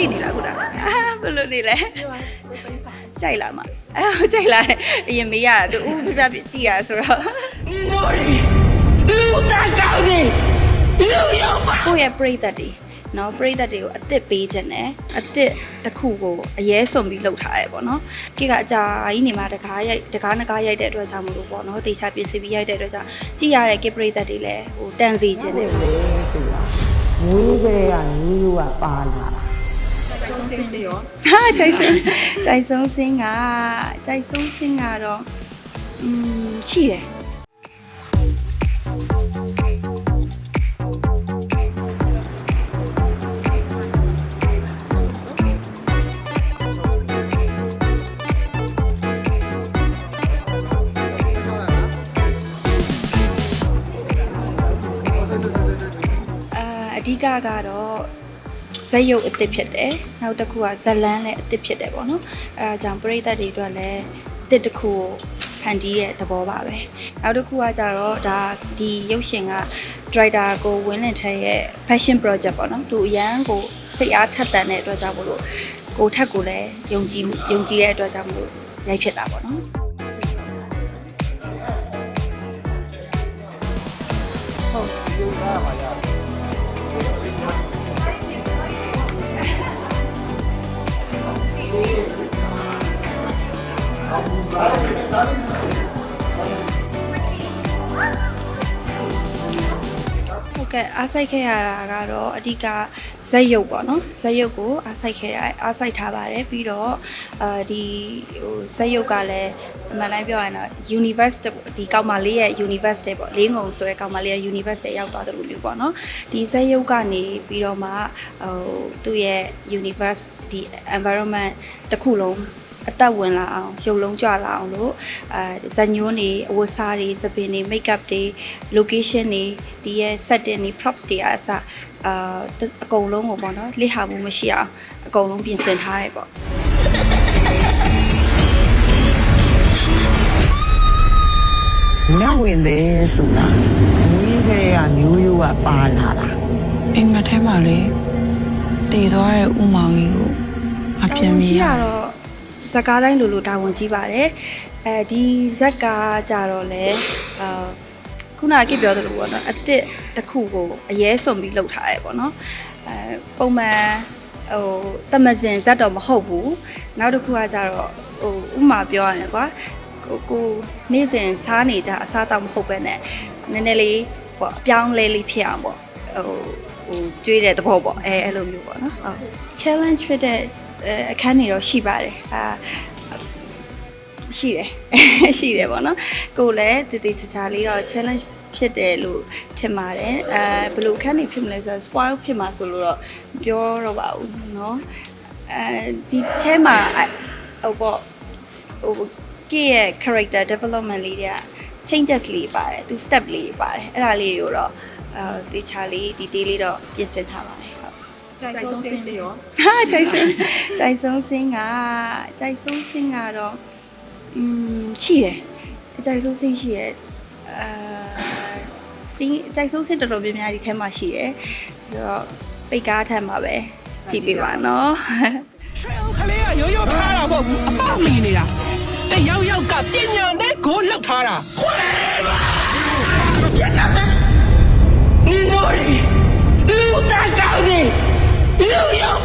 ကြည့်နေလားခုနအာဘယ်လိုနေလဲကြိုက်လားမအဲကြိုက်လားအရင်မေးရတာသူဦးပြပြကြည့်ရဆိုတော့လူတကောင်းနေလူရောက်ပါကိုယ့်ရဲ့ပြိသက်တွေနော်ပြိသက်တွေကိုအစ်စ်ပေးခြင်းနဲ့အစ်စ်တစ်ခုကိုအရေးစုံပြီးလှုပ်ထားရဲပေါ့နော်ကိကအကြာကြီးနေမှာတကားရိုက်တကားနကားရိုက်တဲ့အတွက်ကြောင့်မလို့ပေါ့နော်တေချာပြင်ဆင်ပြီးရိုက်တဲ့အတွက်ကြောင့်ကြည့်ရတဲ့ကိပြိသက်တွေလည်းဟိုတန်စီခြင်းနဲ့လေဆိုတာမွေးကလေးကလူလူကပါလာတာ ဟာကြိုက်ဆုံးကြိုက်ဆုံးစင်းကကြိုက်ဆုံးစင်းကတော့อืมရှိတယ်အာအဓိကကတော့ ဇက်ရုပ်အသစ်ဖြစ်တယ်နောက်တစ်ခုကဇလန်းလည်းအသစ်ဖြစ်တယ်ပေါ့နော်အဲဒါကြောင့်ပရိသတ်တွေအတွက်လည်းအသစ်တစ်ခုကိုဖန်တီးတဲ့သဘောပါပဲနောက်တစ်ခုကကြတော့ဒါဒီရုပ်ရှင်က director ကိုဝင်းလင်ထက်ရဲ့ passion project ပေါ့နော်သူအရန်ကိုစိတ်အားထက်သန်တဲ့အတွက်ကြောင့်မလို့ကိုထက်ကိုလည်းယုံကြည်မှုယုံကြည်တဲ့အတွက်ကြောင့်မလို့ရိုက်ဖြစ်တာပေါ့နော်ဟုတ်ကဲ့ အားစိုက်ခဲ့ရတာကတော့အဓိကဇက်ရုပ်ပေါ့နော်ဇက်ရုပ်ကိုအားစိုက်ခဲ့ရအားစိုက်ထားပါတယ်ပြီးတော့အာဒီဟိုဇက်ရုပ်ကလည်းအမှန်တိုင်းပြောရရင်တော့ universe တဲ့ပေါ့ဒီကောင်မလေးရဲ့ universe တဲ့ပေါ့လေးငုံဆိုတဲ့ကောင်မလေးရဲ့ universe တဲ့ရောက်သွားတယ်လို့မျိုးပေါ့နော်ဒီဇက်ရုပ်ကနေပြီးတော့မှဟိုသူ့ရဲ့ universe ဒီ environment တစ်ခုလုံး အသက်ဝင်လာအောင်ရုပ်လုံးကြွလာအောင်လို့အဲဇညိုးနေအဝတ်စားတွေစပင်တွေ makeup တွေ location တွေဒီရဲ့ setting တွေ props တွေအစအာအကုန်လုံးကိုပေါ့နော်လိဟာမှုမရှိအောင်အကုန်လုံးပြင်ဆင်ထားတယ်ပေါ့နတ်ဝင်တယ်ဆိုတာမွေးကလေးကမျိုးရိုးကပါလာတာအိမ်မက်ထဲမှာလေတည်သွားတဲ့ဥမောင်ကြီးကိုအပြန်မြင်ရတာတော့ ဇက်ကားတိုင်းလိုလိုတာဝန်ကြီးပါတယ်အဲဒီဇက်ကကြတော့လေအာခုနကပြောသလိုပေါ့နော်အစ်စ်တစ်ခုကိုအရေးစုံပြီးလှုပ်ထားတယ်ပေါ့နော်အဲပုံမှန်ဟိုတမစင်ဇက်တော့မဟုတ်ဘူးနောက်တစ်ခုကကြတော့ဟိုဥမာပြောရရင်ကွာကိုကိုနေ့စဉ်စားနေကြအစားတော့မဟုတ်ပဲနဲ့နည်းနည်းလေးပေါ့အပြောင်းလဲလေးဖြစ်အောင်ပေါ့ဟို ဟိုကျွေးတဲ့သဘောပေါ့အဲအဲ့လိုမျိုးပေါ့နော်ဟုတ် challenge ဖြစ်တဲ့အဲအခန်းတွေတော့ရှိပါတယ်အာရှိတယ် ရှိတယ်ပေါ့နော်ကိုယ်လည်းတည်တည်ချာချာလေးတော့ challenge ဖြစ်တယ်လို့ထင်ပါတယ်အဲဘယ်လိုအခန်းတွေဖြစ်မလဲဆိုတော့ spoil ဖြစ်မှာဆိုလို့တော့မပြောတော့ပါဘူးเนาะအဲဒီထဲမှာဟိုပေါ့ဟိုကရဲ့ character development လေးတွေက changes လေးပါတယ်သူ step လေးပါတယ်အဲ့ဒါလေးတွေကိုတော့ အဲတေချာလေး detail လေးတော့ပြင်ဆင်ထားပါတယ်ဟုတ်ကြိုက်ဆုံးစင်းတွေရောဟာကြိုက်ဆုံးကြိုက်ဆုံးစင်းကကြိုက်ဆုံးစင်းကတော့อืมရှိတယ်ကြိုက်ဆုံးစင်းရှိတယ်အာစင်းကြိုက်ဆုံးစင်းတော်တော်များများဒီထဲမှာရှိတယ်ဆိုတော့ပိတ်ကားထက်မှာပဲကြည့်ပေးပါနော်ခလေးကရိုးရိုးထားတာမဟုတ်ဘူးအပေါက်မီနေတာတယောက်ယောက်ကပညာ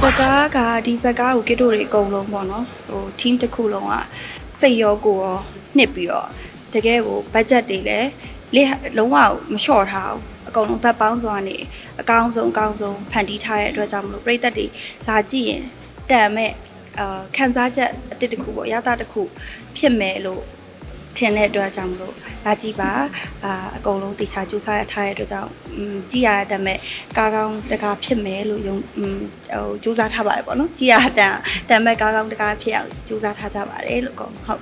လူရောက်ဇကားကဒီဇကားကိုကစ်တို့တွေအကုန်လုံးပေါ့နော်ဟို team တစ်ခုလုံးကစိတ်ရောကိုယ်ရောနှစ်ပြီးတော့တကယ်ကို budget တွေလည်းလေးလုံးဝမလျှော့ထားဘူးအကုန်လုံးဘတ်ပေါင်းစွာနေအကောင်းဆုံးအကောင်းဆုံးဖန်တီးထားတဲ့အတွက်ကြောင့်မလို့ပြည်သက်တွေလာကြည့်ရင်တန်မဲ့အာခန်းစားချက်အတစ်တစ်ခုပေါ့ရတာတစ်ခုဖြစ်မယ်လို့ ထင်တဲ့အတွက်ကြောင့်မလို့လာကြည့်ပါအာအကုန်လုံးတေချာကြိုးစားရထားတဲ့အတွက်ကြောင့်ကြည့်ရတတ်မဲ့ကားကောင်းတကားဖြစ်မယ်လို့ယုံဟိုကြိုးစားထားပါတယ်ပေါ့နော်ကြည့်ရတတ်တတ်မဲ့ကားကောင်းတကားဖြစ်အောင်ကြိုးစားထားကြပါတယ်လို့ကောဟုတ်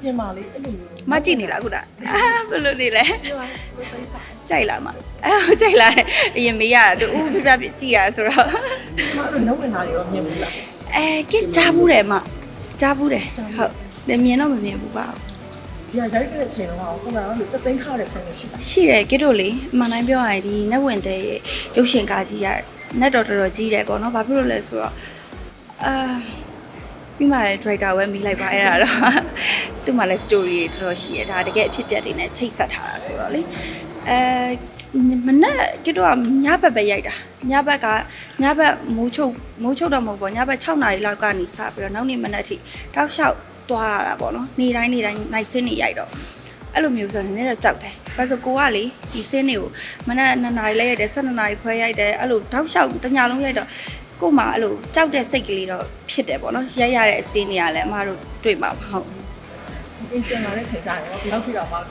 ပြင်ပါလေအဲ့လိုမျိုးမကြည့်နေလားခုနဘယ်လိုနေလဲကြိုက်လားမအဲကြိုက်လားအရင်မေးရသူဥပြပြကြည့်ရဆိုတော့မတို့လုံးဝင်တာတွေရောမြင်ဘူးလားအဲကင်ကြားဘူးတယ်မကြားဘူးတယ်ဟုတ်မြင်တော့မမြင်ဘူးပါဘူး ဒီကရိုက်တဲ့အချိန်တော့ဟိုကတော့စက်သိမ်းထားတဲ့ဆန်တွေရှိတာရှိတယ်ကစ်တို့လေအမှန်တိုင်းပြောရရင်ဒီနက်ဝင်တဲ့ရဲ့ရုပ်ရှင်ကားကြီးရနက်တော်တော်တော်ကြီးတယ်ပေါ့နော်ဘာဖြစ်လို့လဲဆိုတော့အာပြီးမှ director ဝဲမိလိုက်ပါအဲ့ဒါတော့သူ့မှာလည်း story တွေတော်တော်ရှိရဒါတကယ်အဖြစ်အပျက်တွေနဲ့ချိတ်ဆက်ထားတာဆိုတော့လေအဲမနေ့ကတော့ညဘက်ပဲရိုက်တာညဘက်ကညဘက်မိုးချုပ်မိုးချုပ်တော့မဟုတ်ပေါ့ညဘက်6နာရီလောက်ကနေစပြီးတော့နောက်နေ့မနေ့အထိတောက်လျှောက် သွားရတာပေါ့နော်နေ့တိုင်းနေ့တိုင်းနိုင်စင်းနေရိုက်တော့အဲ့လိုမျိုးဆိုရင်လည်းတော့ကြောက်တယ်ဘာလို့ဆိုကိုကလေဒီစင်းတွေကိုမနေ့2နာရီလဲရိုက်တယ်12နာရီခွဲရိုက်တယ်အဲ့လိုတောက်လျှောက်တညလုံးရိုက်တော့ကို့မှာအဲ့လိုကြောက်တဲ့စိတ်ကလေးတော့ဖြစ်တယ်ပေါ့နော်ရိုက်ရတဲ့အစင်းတွေကလည်းအမတို့တွေ့မှာမဟုတ်အင်းပြန်လာတဲ့ချိန်ကျရင်တော့ဒီလောက်ဖြစ်တော့မှအဲ့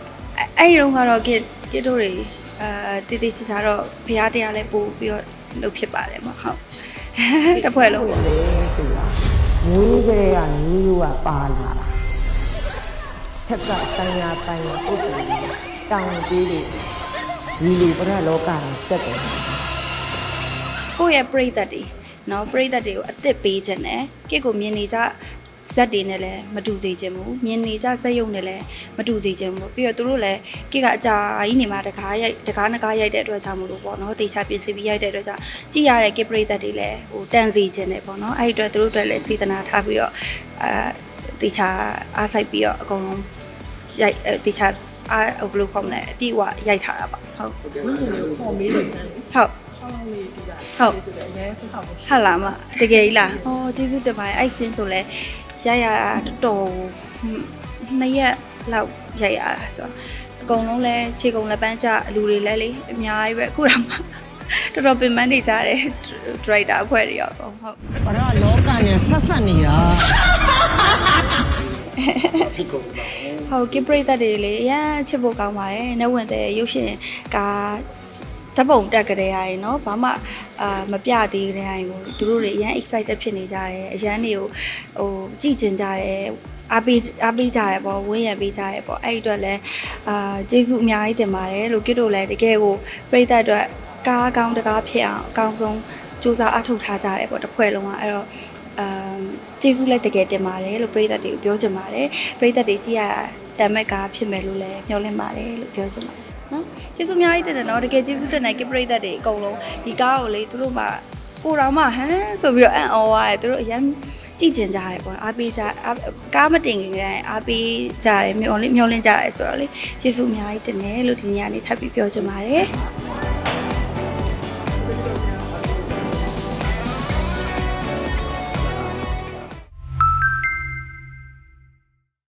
အဲ့ဒီတော့ကတော့ကစ်ကစ်တို့တွေအာတည်တည်ချာချာတော့ဖရားတရားလည်းပို့ပြီးတော့လုပ်ဖြစ်ပါတယ်မဟုတ်တစ်ဖွဲ့လုံးပေါ့ လေဆိုတာမျိုးကလေးကမျိုးရိုးကပါလာတာထက်ကတိုင်ရတိုင်ရပုတ်တယ်တောင်းပေးတယ်ဒီလိုပြရလောကကိုစက်တယ်ကိုယ့်ရဲ့ပြိသက်တွေနော်ပြိသက်တွေကိုအစ်စ်ပေးခြင်းနဲ့ကစ်ကိုမြင်နေကြ ဇက်တွေနဲ့လည်းမတူစေခြင်းဘူးမြင်နေကြဇက်ရုပ်နဲ့လည်းမတူစေခြင်းဘူးပြီးတော့သူတို့လည်းကစ်ကအကြာကြီးနေမှာတကားရိုက်တကားနကားရိုက်တဲ့အတွက်ကြောင့်မလို့ပေါ့နော်တေချာပြင်ဆင်ပြီးရိုက်တဲ့အတွက်ကြောင့်ကြည့်ရတဲ့ကစ်ပြိသက်တွေလည်းဟိုတန်စီခြင်းနဲ့ပေါ့နော်အဲ့ဒီအတွက်သူတို့အတွက်လည်းစေတနာထားပြီးတော့အာတေချာအားဆိုင်ပြီးတော့အကုန်လုံးရိုက်တေချာအားဟိုဘယ်လိုခေါ်မလဲအပြည့်အဝရိုက်ထားတာပါဟုတ်ဟုတ်ဝင်းနေကိုခေါ်မေးလို့တန်းလေဟုတ်ဆောင်းလေးပြီးတာဟုတ်ဆိုတော့အရင်ဆက်ဆောင်လို့ဟာလာမတကယ်ကြီးလားဟောကျေးဇူးတင်ပါတယ်အဲ့စင်းဆိုလဲ ရရတာတော်နှစ်ရက်လောက်ရိုက်ရတာဆိုတော့အကုန်လုံးလဲခြေကုန်လက်ပန်းကျလူတွေလဲလေအများကြီးပဲအခုတော့မှတော်တော်ပင်ပန်းနေကြတယ်ဒရိုက်တာအဖွဲ့တွေရောဟုတ်ဘာတော့လောကနဲ့ဆက်ဆက်နေတာဟုတ်ကဲ့ပြိတ္တတွေလေအရန်ချစ်ဖို့ကောင်းပါတယ်နှုတ်ဝင်တဲ့ရုပ်ရှင်က ဓာတ်ပုံတက်ကြတဲ့ဟာရေနော်ဘာမှအာမပြသေးတဲ့ဟာရေကိုသူတို့တွေအရန် excited ဖြစ်နေကြတယ်အရန်တွေကိုဟိုကြည့်ကျင်ကြတယ်အားပေးအားပေးကြတယ်ပေါ့ဝင်းရံပေးကြတယ်ပေါ့အဲ့ဒီအတွက်လည်းအာကျေးဇူးအများကြီးတင်ပါတယ်လို့ကိတို့လည်းတကယ်ကိုပြိတ္တအတွက်ကားကောင်းတကားဖြစ်အောင်အကောင်းဆုံးစူးစမ်းအထောက်ထားကြတယ်ပေါ့တစ်ဖွဲ့လုံးကအဲ့တော့အမ်ကျေးဇူးလည်းတကယ်တင်ပါတယ်လို့ပြိတ္တတွေကိုပြောချင်ပါတယ်ပြိတ္တတွေကြည့်ရတာတမ်မက်ကားဖြစ်မယ်လို့လည်းမျှော်လင့်ပါတယ်လို့ပြောချင်ပါတယ်နော် ကျေးဇူးအများကြီးတင်တယ်နော်တကယ်ကျေးဇူးတင်တယ်ကိပြိတ္တတွေအကုန်လုံးဒီကားကိုလေသူတို့မှကိုတော်မှဟမ်ဆိုပြီးတော့အံ့ဩရတယ်သူတို့အရင်ကြည့်ကျင်ကြတယ်ပေါ့အားပေးကြအားကားမတင်ခင်ကတည်းကအားပေးကြတယ်မျောလင့်မျောလင့်ကြတယ်ဆိုတော့လေကျေးဇူးအများကြီးတင်တယ်လို့ဒီနေ့ကနေထပ်ပြီးပြောချင်ပါတယ်